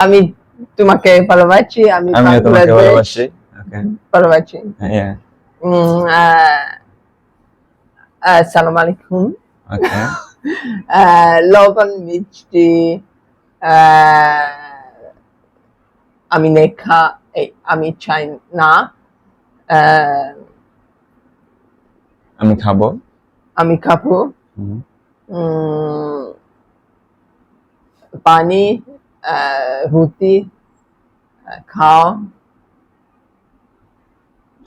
আমি তোমাকে ভালোবাসি আমি আমিও তোমাকে ভালোবাসি। ওকে ভালোবাসি। আসসালামু আলাইকুম। লবণ মিষ্টি আমি নেখা এই, আমি চাই না। আমি খাব। আমি খাব। উম, পানি রুটি আহ, খাও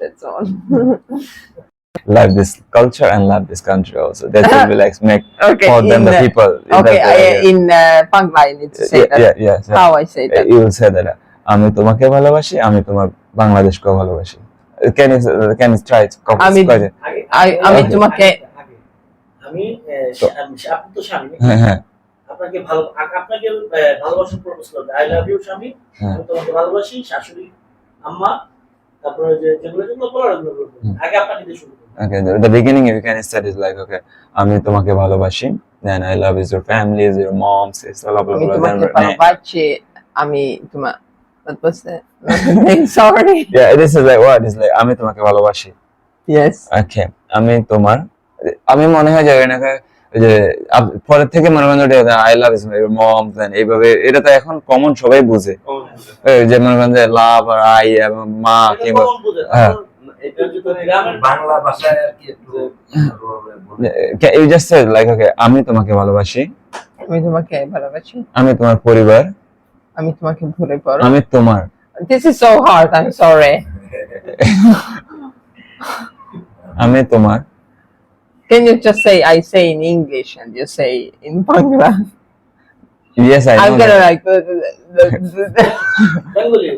That's all. love this culture and love this country also that will be like make okay. for them in, the uh, people Okay, that, I, uh, in uh, Bangla, I need to say yeah, that. yeah, yeah, yeah. How I say that? you will say that আমি তোমাকে ভালোবাসি আমি তোমার বাংলাদেশকেও ভালোবাসি can you can you try আমি- আগে- I- আমি আগে- তোমাকে- আগে- আমি আহ, তো- স্বামী- আপনি তো স্বামী হ্যাঁ হ্যাঁ আপনাকে ভালো আপনাকে আহ, ভালোবাসার প্রপোজ করবে আই লাভ ইউ স্বামী হ্যাঁ। আমি তোমাকে ভালোবাসি শাশুড়ি আম্মা তারপরে যে যেগুলো যেগুলো বলার ওগুলো আগে আপনাকে দিয়ে শুরু Okay, the, the beginning you can start is like, okay, আমি তোমাকে ভালোবাসি, then I love is your family, is your mom, is blah blah আমি blah. তোমাকে Then, ভালোবাসি আমি তোমার what was that sorry yeah, this is like what is like, আমি তোমাকে ভালোবাসি. yes Okay, আমি তোমার, আমি মনে হয় যে এনাকে ওই যে পরের থেকে মনে করেন আই লাভ ইজ মম দেন এইভাবে এটা তো এখন কমন সবাই বুঝে। যে মনে করেন যে লাভ আর আই এবং মা কিংবা হ্যাঁ। সে আমি তোমাকে ভালোবাসি। আমি তোমাকে ভালোবাসি। আমি তোমার পরিবার। আমি তোমাকে ভুলে পড়ো। আমি তোমার। This is so hard I'm sorry. আমি তোমার। Can you just say I say in English and you say in Bangla? Yes I I'm no gonna like the, the, the, the, Bengali.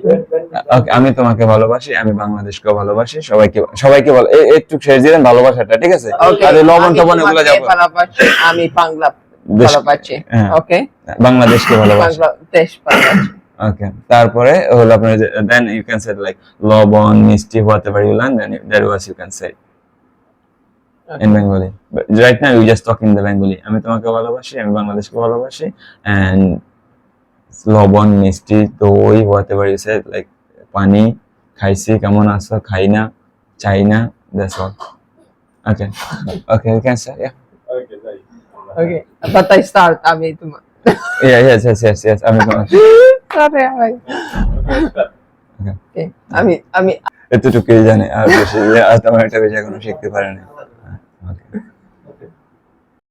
আমি তোমাকে ভালোবাসি আমি বাংলাদেশকে ভালোবাসি সবাইকে সবাইকে ভালো এ- একটু শেষ দিলেন ভালোবাসাটা ঠিক আছে? Okay, আর লবণ আমি টবণ এগুলো তোমাকে যাব। ভালোবাসি আমি বাংলা দেশ- ভালোবাসি হ্যাঁ। ওকে বাংলাদেশকে ভালোবাসি। বাংলাদেশ ভালোবাসি। ওকে তারপরে হলো আপনার then you can say like lobon mishti whatever you learn then that was you can say in Bengali right now you just talk in the Bengali আমি তোমাকে ভালোবাসি আমি বাংলাদেশকে ভালোবাসি and lobon mishti doi whatever you say like পানি খাইছি কেমন আছো খাই না চাই না that's all okay okay you can say yeah Okay, but I start আমি তোমার yeah yes yes yes yes আমি তোমাকে Sorry, I- Okay, আমি আমি এতটুকুই জানি আর বেশি আর তেমন একটা বেশি এখনও শিখতে পারেনি। ওকে